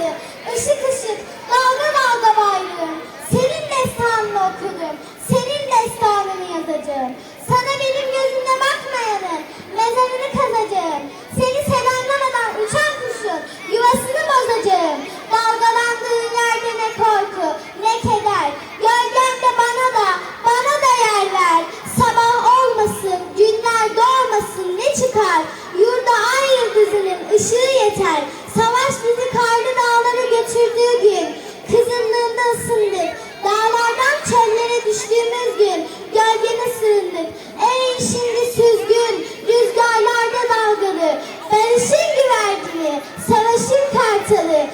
bayrı, ışık ışık, dalga dalga bayrağım. Senin destanını okudum, senin destanını yazacağım. Sana benim gözümle bakmayanın mezarını kazacağım. Seni selamlamadan uçan kuşun yuvasını bozacağım. Dalgalandığın yerde ne korku, ne keder. Gölgemde bana da, bana da yer ver. Sabah olmasın, günler doğmasın ne çıkar? Yurda ay yıldızının ışığı yeter. Savaş bizi kaldırır arasındık. Dağlardan çöllere düştüğümüz gün gölgene sığındık. Ey şimdi süzgün rüzgarlarda dalgalı, barışın güvercini, savaşın kartalı,